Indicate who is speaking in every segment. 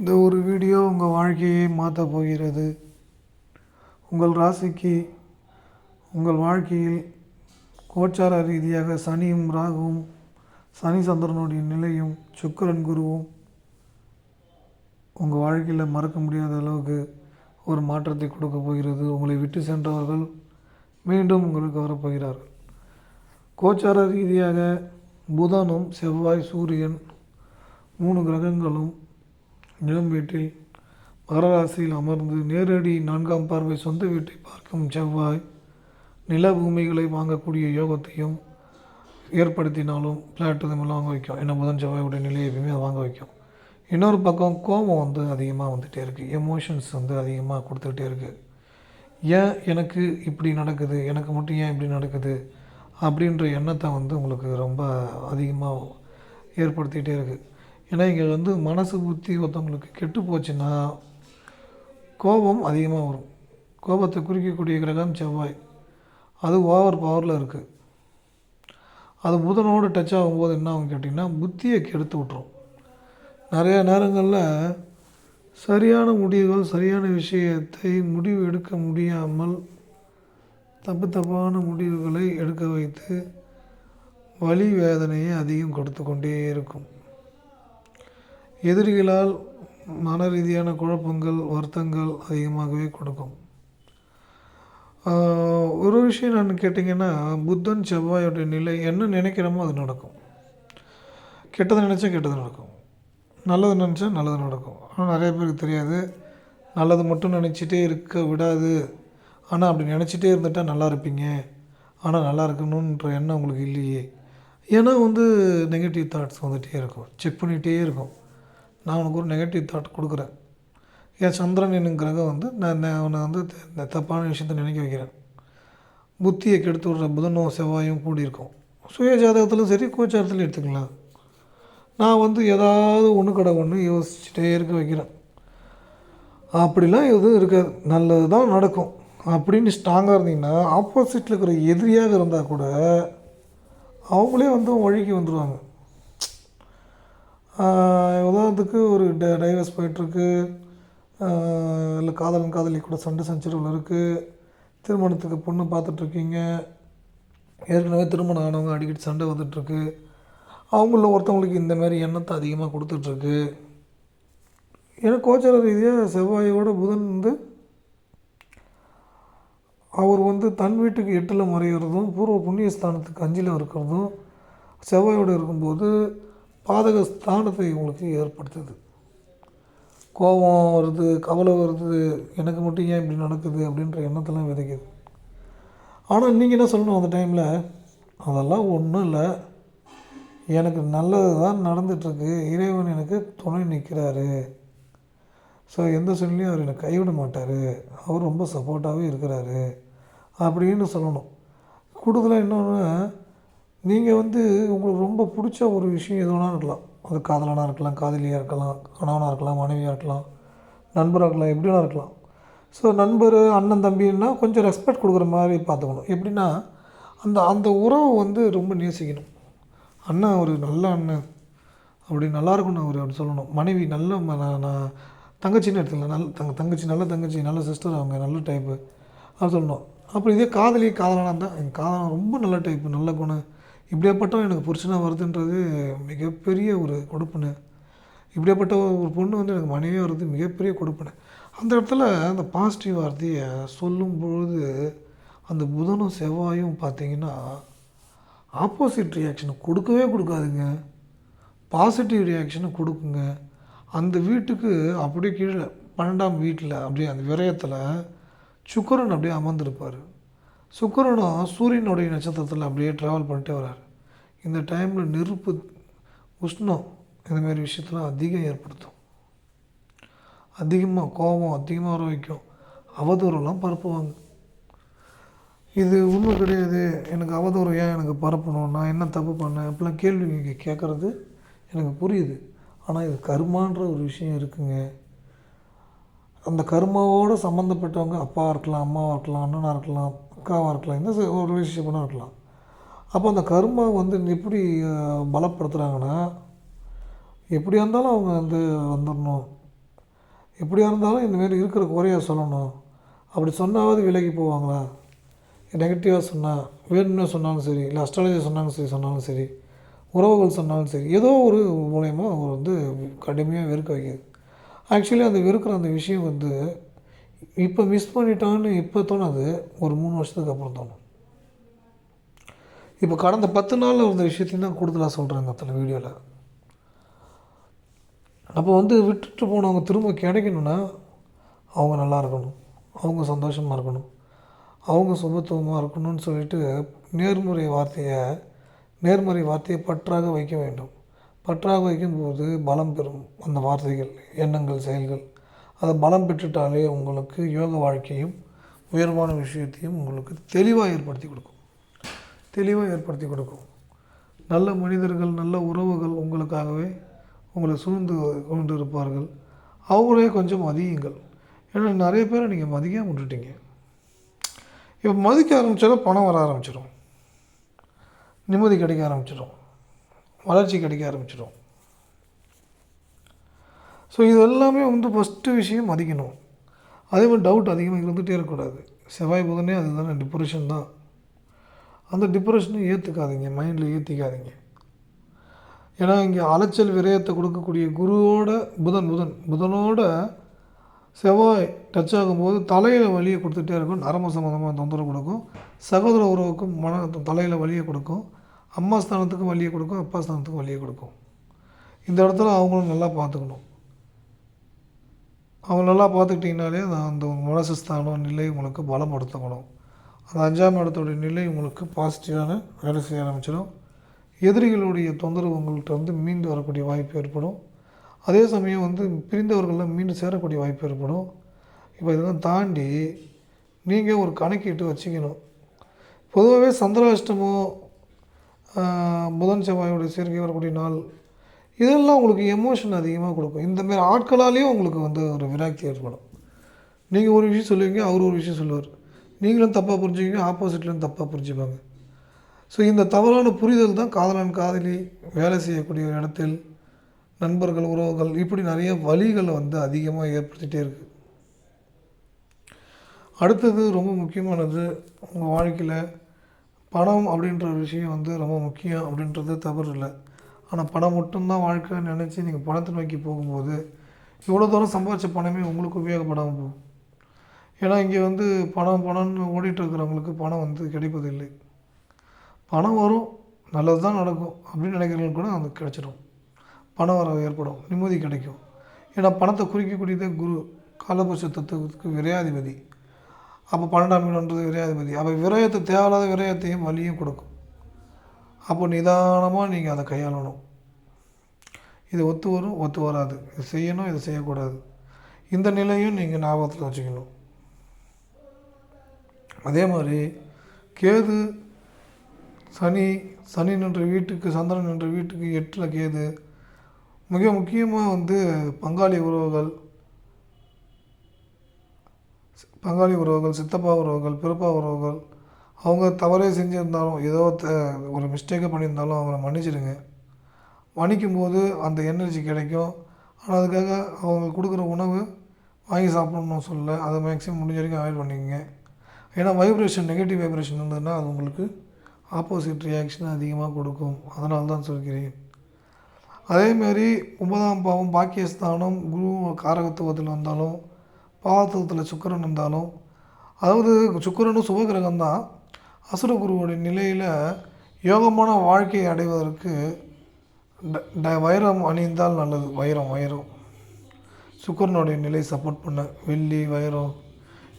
Speaker 1: இந்த ஒரு வீடியோ உங்கள் வாழ்க்கையை மாற்றப் போகிறது. உங்கள் ராசிக்கு உங்கள் வாழ்க்கையில் கோச்சார ரீதியாக சனியும் ராகுவும் சனி சந்திரனுடைய நிலையும் சுக்கரன் குருவும் உங்கள் வாழ்க்கையில் மறக்க முடியாத அளவுக்கு ஒரு மாற்றத்தை கொடுக்க போகிறது. உங்களை விட்டு சென்றவர்கள் மீண்டும் உங்களுக்கு வரப்போகிறார்கள். கோச்சார ரீதியாக புதனும் செவ்வாய் சூரியன் மூணு கிரகங்களும் இளம் வீட்டில் மகர ராசியில் அமர்ந்து நேரடி நான்காம் பார்வை சொந்த வீட்டை பார்க்கும் செவ்வாய் நில பூமிகளை வாங்கக்கூடிய யோகத்தையும் ஏற்படுத்தினாலும் பிளாட் இதெல்லாம் வாங்க வைக்கும். ஏன்னா புதன் செவ்வாயுடைய நிலையை எப்பயுமே வாங்க வைக்கும். இன்னொரு பக்கம் கோபம் வந்து அதிகமாக வந்துகிட்டே இருக்குது எமோஷன்ஸ் வந்து அதிகமாக கொடுத்துக்கிட்டே இருக்குது ஏன் எனக்கு இப்படி நடக்குது? எனக்கு மட்டும் ஏன் இப்படி நடக்குது? அப்படின்ற எண்ணத்தை வந்து உங்களுக்கு ரொம்ப அதிகமாக ஏற்படுத்திகிட்டே இருக்குது ஏன்னா இங்கே வந்து மனசு புத்தி ஒருத்தவங்களுக்கு கெட்டு போச்சுன்னா கோபம் அதிகமாக வரும். கோபத்தை குறிக்கக்கூடிய கிரகம் செவ்வாய். அது ஓவர் பவரில் இருக்குது அது புதனோடு டச் ஆகும்போது என்ன ஆகும் கேட்டிங்கன்னா புத்தியை கெடுத்து விட்ரும் நிறைய நேரங்களில் சரியான முடிவுகள் சரியான விஷயத்தை முடிவு எடுக்க முடியாமல் தப்பு தப்பான முடிவுகளை எடுக்க வைத்து வலி வேதனையை அதிகம் கொடுத்து கொண்டே இருக்கும். எதிரிகளால் மன ரீதியான குழப்பங்கள் வருத்தங்கள் அதிகமாகவே கொடுக்கும். ஒரு விஷயம் நான் கேட்டிங்கன்னா புத்தன் செவ்வாயோடைய நிலை என்ன நினைக்கிறோமோ அது நடக்கும். கெட்டதை நினச்சா கெட்டது நடக்கும். நல்லது நினச்சா நல்லது நடக்கும். ஆனால் நிறைய பேருக்கு தெரியாது. நல்லது மட்டும் நினச்சிட்டே இருக்க விடாது. ஆனால் அப்படி நினச்சிட்டே இருந்துட்டால் நல்லா இருப்பீங்க. ஆனால் நல்லா இருக்கணுன்ற எண்ணம் உங்களுக்கு இல்லையே. ஏன்னா வந்து நெகட்டிவ் தாட்ஸ் வந்துகிட்டே இருக்கும். செக் பண்ணிகிட்டே இருக்கும். நான் உனக்கு ஒரு நெகட்டிவ் தாட் கொடுக்குறேன். என் சந்திரன் என்னும் கிரகம் வந்து நான் உன்னை அவனை வந்து இந்த தப்பான விஷயத்தை நினைக்க வைக்கிறேன். புத்தியை கெடுத்து விடுற புதனும் செவ்வாயும் கூடியிருக்கும். சுய ஜாதகத்திலும் சரி கோச்சாரத்திலும் எடுத்துக்கலாம். நான் வந்து ஏதாவது ஒன்று கடை ஒன்று யோசிச்சுட்டே இருக்க வைக்கிறேன். அப்படிலாம் எதுவும் இருக்காது. நல்லது தான் நடக்கும். அப்படின்னு ஸ்ட்ராங்காக இருந்தீங்கன்னா ஆப்போசிட்டில் இருக்கிற எதிரியாக இருந்தால் கூட அவங்களே வந்து வழிக்கு வந்துடுவாங்க உதாரணத்துக்கு ஒரு ட டைவர்ஸ் போயிட்டுருக்கு. இல்லை காதலன் காதலி கூட சண்டை சஞ்சரவில் இருக்குது திருமணத்துக்கு பொண்ணு பார்த்துட்ருக்கீங்க. ஏற்கனவே திருமணம் ஆனவங்க அடிக்கடி சண்டை வந்துட்டுருக்கு அவங்கள ஒருத்தவங்களுக்கு இந்த மாதிரி எண்ணத்தை அதிகமாக கொடுத்துட்ருக்கு. ஏன்னா கோச்சார ரீதியாக செவ்வாயோட புதன் வந்து அவர் வந்து தன் வீட்டுக்கு எட்டில் மறைகிறதும் பூர்வ புண்ணிய ஸ்தானத்துக்கு அஞ்சில் இருக்கிறதும் செவ்வாயோடு இருக்கும்போது பாதக ஸ்தானத்தை உங்களுக்கு ஏற்படுத்துது. கோபம் வருது கவலை வருது எனக்கு மட்டும் ஏன் இப்படி நடக்குது அப்படின்ற எண்ணத்தெல்லாம் விதைக்குது. ஆனால் நீங்கள் என்ன சொல்லணும் அந்த டைமில்? அதெல்லாம் ஒன்றும் இல்லை. எனக்கு நல்லது தான் நடந்துகிட்ருக்கு இறைவன் எனக்கு துணை நிற்கிறாரு ஸோ எந்த சூழ்நிலையும் அவர் என்னை கைவிட மாட்டார். அவர் ரொம்ப சப்போர்ட்டாகவே இருக்கிறாரு. அப்படின்னு சொல்லணும். கூடுதலாக இன்னொன்று நீங்கள் வந்து உங்களுக்கு ரொம்ப பிடிச்ச ஒரு விஷயம் எது வேணாலும் இருக்கலாம். அது காதலனாக இருக்கலாம் காதலியாக இருக்கலாம் கணவனாக இருக்கலாம் மனைவியாக இருக்கலாம் நண்பராக இருக்கலாம் எப்படி வேணா இருக்கலாம். ஸோ நண்பர் அண்ணன் தம்பின்னா கொஞ்சம் ரெஸ்பெக்ட் கொடுக்குற மாதிரி பார்த்துக்கணும். எப்படின்னா அந்த அந்த உறவை வந்து ரொம்ப நேசிக்கணும். அண்ணன் ஒரு நல்ல அண்ணன். அப்படி நல்லா இருக்கணும் அவர் அப்படி சொல்லணும். மனைவி நல்ல ம- நான் தங்கச்சின்னு எடுத்துக்கலாம். நல்ல தங்க தங்கச்சி நல்ல தங்கச்சி நல்ல சிஸ்டர் அவங்க நல்ல டைப்பு அப்படி சொல்லணும். அப்புறம் இதே காதலி காதலனாக இருந்தால் எங்கள் காதலன் ரொம்ப நல்ல டைப்பு நல்ல குணம். இப்படியாப்பட்டவன் எனக்கு புருஷனாக வருதுன்றது மிகப்பெரிய ஒரு கொடுப்புன்னு இப்படியாப்பட்ட ஒரு பொண்ணு வந்து எனக்கு மனைவியாக வர்றது மிகப்பெரிய கொடுப்புன்னு அந்த இடத்துல அந்த பாசிட்டிவ் வார்த்தையை சொல்லும்பொழுது அந்த புதனும் செவ்வாயும் பார்த்தீங்கன்னா ஆப்போசிட் ரியாக்ஷனை கொடுக்கவே கொடுக்காதுங்க. பாசிட்டிவ் ரியாக்ஷனை கொடுக்குங்க. அந்த வீட்டுக்கு அப்படியே கீழே பன்னெண்டாம் வீட்டில் அப்படியே அந்த விரயத்தில் சுக்கரன் அப்படியே அமர்ந்திருப்பார். சுக்கரனும் சூரியனுடைய நட்சத்திரத்தில் அப்படியே ட்ராவல் பண்ணிட்டே வர்றார் இந்த டைமில் நெருப்பு உஷ்ணம் இந்த மாதிரி அதிகம் ஏற்படுத்தும். அதிகமாக கோபம் அதிகமாக வர வைக்கும். அவதூறெல்லாம் பரப்புவாங்க. இது உண்மை கிடையாது. எனக்கு அவதூறு ஏன் எனக்கு பரப்பணும்? நான் என்ன தப்பு பண்ணேன்? அப்படிலாம் கேள்வி இங்கே கேட்குறது எனக்கு புரியுது. ஆனால் இது கர்மான்ற ஒரு விஷயம் இருக்குங்க. அந்த கர்மாவோடு சம்மந்தப்பட்டவங்க அப்பாவாக இருக்கலாம் அம்மாவாக இருக்கலாம் அண்ணனாக இருக்கலாம் அக்காவாக இருக்கலாம். எந்த ஒரு ரிலேஷன்ஷிப்னா இருக்கலாம். அப்போ அந்த கர்மா வந்து எப்படி பலப்படுத்துகிறாங்கன்னா எப்படியா இருந்தாலும் அவங்க வந்து வந்துடணும் எப்படியா இருந்தாலும் இந்தமாரி இருக்கிற குறைய சொல்லணும். அப்படி சொன்னாவது விலகி போவாங்களா? நெகட்டிவாக சொன்னால் வேணும்னே சொன்னாலும் சரி இல்லை அஸ்ட்ராலஜி சொன்னாலும் சரி சொன்னாலும் சரி உறவுகள் சொன்னாலும் சரி ஏதோ ஒரு மூலயமா அவர் வந்து கடுமையாக வெறுக்க வைக்கிது. ஆக்சுவலி அந்த வெறுக்கிற அந்த விஷயம் வந்து இப்போ மிஸ் பண்ணிட்டோன்னு இப்போ தோணாது. ஒரு மூணு வருஷத்துக்கு அப்புறம் தோணும். இப்போ கடந்த பத்து நாளில் இருந்த விஷயத்தையும் தான் கூடுதலாக சொல்கிறாங்க அத்தனை வீடியோவில் அப்போ வந்து விட்டுட்டு போனவங்க திரும்ப கிடைக்கணும்னா அவங்க நல்லா இருக்கணும். அவங்க சந்தோஷமாக இருக்கணும். அவங்க சுபத்துவமாக இருக்கணும்னு சொல்லிட்டு நேர்முறை வார்த்தையை நேர்மறை வார்த்தையை பற்றாக வைக்க வேண்டும். பற்றாக வைக்கும்போது பலம் பெறும் அந்த வார்த்தைகள் எண்ணங்கள் செயல்கள். அதை பலம் பெற்றுட்டாலே உங்களுக்கு யோக வாழ்க்கையும் உயர்வான விஷயத்தையும் உங்களுக்கு தெளிவாக ஏற்படுத்தி கொடுக்கும். தெளிவாக ஏற்படுத்தி கொடுக்கும். நல்ல மனிதர்கள் நல்ல உறவுகள் உங்களுக்காகவே உங்களை சூழ்ந்து கொண்டு இருப்பார்கள் அவங்களே கொஞ்சம் மதியுங்கள். ஏன்னா நிறைய பேரை நீங்கள் மதிக்க விட்டுட்டீங்க. இப்போ மதிக்க ஆரம்பித்தாலும் பணம் வர ஆரம்பிச்சிடும் நிம்மதி கிடைக்க ஆரம்பிச்சிடும் வளர்ச்சி கிடைக்க ஆரம்பிச்சிடும் ஸோ இது எல்லாமே வந்து ஃபஸ்ட்டு விஷயம் மதிக்கணும். அதே மாதிரி டவுட் அதிகமாக இருந்துகிட்டே இருக்கக்கூடாது. செவ்வாய் புதனே அதுதானே டிப்ரெஷன் தான். அந்த டிப்ரெஷனை ஏற்றுக்காதீங்க மைண்டில் ஏற்றிக்காதீங்க ஏன்னா இங்கே அலைச்சல் விரயத்தை கொடுக்கக்கூடிய குருவோட புதன் புதன். புதனோட செவ்வாய் டச் ஆகும்போது தலையில் வலியை கொடுத்துட்டே இருக்கும். நரம்பு சம்மந்தமாக தொந்தரவு கொடுக்கும். சகோதர உறவுக்கும் மன தலையில் வலியை கொடுக்கும். அம்மா ஸ்தானத்துக்கும் வலியை கொடுக்கும். அப்பா ஸ்தானத்துக்கும் வலியை கொடுக்கும். இந்த இடத்துல அவங்களும் நல்லா பார்த்துக்கணும். அவங்க நல்லா பார்த்துக்கிட்டிங்கனாலே அந்த அந்த மனசு ஸ்தானம் நிலை உங்களுக்கு பலப்படுத்தப்படும். அந்த அஞ்சாம் இடத்துடைய நிலை உங்களுக்கு பாசிட்டிவான வேலை செய்ய ஆரம்பிச்சிடும். எதிரிகளுடைய தொந்தரவு உங்கள்கிட்ட வந்து மீண்டு வரக்கூடிய வாய்ப்பு ஏற்படும். அதே சமயம் வந்து பிரிந்தவர்கள்லாம் மீண்டு சேரக்கூடிய வாய்ப்பு ஏற்படும். இப்போ இதெல்லாம் தாண்டி நீங்கள் ஒரு கணக்கிட்டு வச்சுக்கணும். பொதுவாகவே சந்திராஷ்டமோ புதன் செவ்வாயோடைய சேர்க்கை வரக்கூடிய நாள் இதெல்லாம் உங்களுக்கு எமோஷன் அதிகமாக கொடுக்கும். இந்தமாரி ஆட்களாலேயும் உங்களுக்கு வந்து ஒரு விராக்தி ஏற்படும். நீங்கள் ஒரு விஷயம் சொல்லுவீங்க அவர் ஒரு விஷயம் சொல்லுவார். நீங்களும் தப்பாக புரிஞ்சுக்கிங்க ஆப்போசிட்லேயும் தப்பாக புரிஞ்சுப்பாங்க. ஸோ இந்த தவறான புரிதல் தான் காதலன் காதலி வேலை செய்யக்கூடிய இடத்தில் நண்பர்கள் உறவுகள் இப்படி நிறைய வழிகளை வந்து அதிகமாக ஏற்படுத்திகிட்டே இருக்குது அடுத்தது ரொம்ப முக்கியமானது உங்கள் வாழ்க்கையில் பணம் அப்படின்ற விஷயம் வந்து ரொம்ப முக்கியம் அப்படின்றது தவறு இல்லை. ஆனால் பணம் மட்டும்தான் வாழ்க்கைன்னு நினச்சி நீங்கள் பணத்தை நோக்கி போகும்போது இவ்வளோ தூரம் சம்பாதிச்ச பணமே உங்களுக்கு உபயோகப்படாமல் போகும். ஏன்னா இங்கே வந்து பணம் பணம்னு ஓடிட்டு இருக்கிறவங்களுக்கு பணம் வந்து கிடைப்பதில்லை. பணம் வரும் நல்லது தான் நடக்கும் அப்படின்னு நினைக்கிறவங்களுக்கு கூட அது கிடைச்சிடும் பணம் வர ஏற்படும் நிம்மதி கிடைக்கும். ஏன்னா பணத்தை குறிக்கக்கூடியதே குரு. காலபுருஷ தத்துவத்துக்கு விரையாதிபதி. அப்போ பன்னெண்டாம் இடம்ன்றது விரையாதிபதி. அப்போ விரயத்தை தேவையில்லாத விரயத்தையும் வலியும் கொடுக்கும். அப்போ நிதானமாக நீங்கள் அதை கையாளணும். இது ஒத்து வரும் ஒத்து வராது. இது செய்யணும் இது செய்யக்கூடாது. இந்த நிலையும் நீங்கள் ஞாபகத்தில் வச்சுக்கணும். அதே மாதிரி கேது சனி சனி நின்ற வீட்டுக்கு சந்திரன் நின்ற வீட்டுக்கு எட்டில் கேது. மிக முக்கியமாக வந்து பங்காளி உறவுகள் பங்காளி உறவுகள் சித்தப்பா உறவுகள் பிறப்பா உறவுகள் அவங்க தவறே செஞ்சுருந்தாலும் ஏதோ ஒரு மிஸ்டேக்கை பண்ணியிருந்தாலும் அவங்கள மன்னிச்சிடுங்க. மன்னிக்கும் போது அந்த எனர்ஜி கிடைக்கும். ஆனால் அதுக்காக அவங்க கொடுக்குற உணவு வாங்கி சாப்பிடணும்னு சொல்ல அதை மேக்ஸிமம் முடிஞ்ச வரைக்கும் அவாய்ட் பண்ணிக்கோங்க. ஏன்னா வைப்ரேஷன் நெகட்டிவ் வைப்ரேஷன் இருந்ததுன்னா அது உங்களுக்கு ஆப்போசிட் ரியாக்ஷன் அதிகமாக கொடுக்கும். அதனால தான் சொல்கிறேன். அதேமாரி ஒன்பதாம் பாவம் பாக்கியஸ்தானம் குரு காரகத்துவத்தில் வந்தாலும் பாவத்துவத்தில் சுக்கரன் இருந்தாலும் அதாவது சுக்கிரனும் சுபகிரகம் தான் அசுர குருவுடைய நிலையில் யோகமான வாழ்க்கையை அடைவதற்கு ட- ட- வைரம் அணிந்தால் நல்லது. வைரம் வைரம். சுக்கரனுடைய நிலை சப்போர்ட் பண்ண. வெள்ளி வைரம்.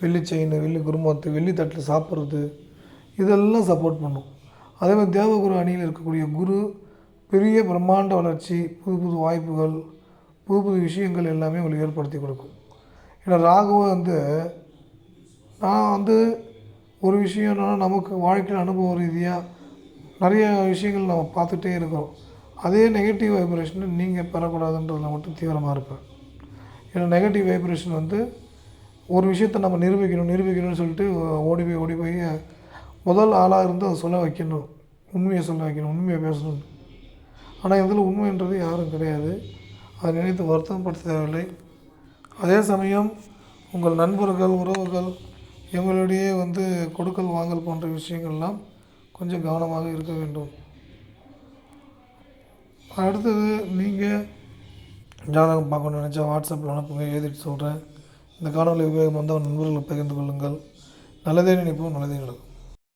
Speaker 1: வெள்ளி செயின் வெள்ளி குருமத்து வெள்ளி தட்டில் சாப்பிட்றது இதெல்லாம் சப்போர்ட் பண்ணும். அதே மாதிரி தேவகுரு அணியில் இருக்கக்கூடிய குரு பெரிய பிரம்மாண்ட வளர்ச்சி புது புது வாய்ப்புகள் புது புது விஷயங்கள் எல்லாமே உங்களுக்கு ஏற்படுத்தி கொடுக்கும். ஏன்னா ராகுவை வந்து நான் வந்து ஒரு விஷயம் என்னென்னா நமக்கு வாழ்க்கையில் அனுபவ ரீதியாக நிறைய விஷயங்கள் நம்ம பார்த்துட்டே இருக்கிறோம். அதே நெகட்டிவ் வைப்ரேஷனை நீங்கள் பெறக்கூடாதுன்றதில் மட்டும் தீவிரமாக இருப்பேன். ஏன்னா நெகட்டிவ் வைப்ரேஷன் வந்து ஒரு விஷயத்தை நம்ம நிரூபிக்கணும் நிரூபிக்கணும்னு சொல்லிட்டு ஓடி போய் ஓடி போய் முதல் ஆளாக இருந்து அதை சொல்ல வைக்கணும். உண்மையை சொல்ல வைக்கணும் உண்மையை பேசணும். ஆனால் இதில் உண்மைன்றது யாரும் கிடையாது. அதை நினைத்து வருத்தப்படுத்த தேவையில்லை. அதே சமயம் உங்கள் நண்பர்கள் உறவுகள் இவங்களிடையே வந்து கொடுக்கல் வாங்கல் போன்ற விஷயங்கள்லாம் கொஞ்சம் கவனமாக இருக்க வேண்டும். அடுத்தது நீங்கள் ஜாதகம் பார்க்கணும்னு நினச்சா வாட்ஸ்அப்பில் அனுப்புங்க எழுதிட்டு சொல்கிறேன் இந்த காணொலி உபயோகம் வந்தால் நண்பர்களை பகிர்ந்து கொள்ளுங்கள். நல்லதே நினைப்போம் நல்லதே நடக்கும்.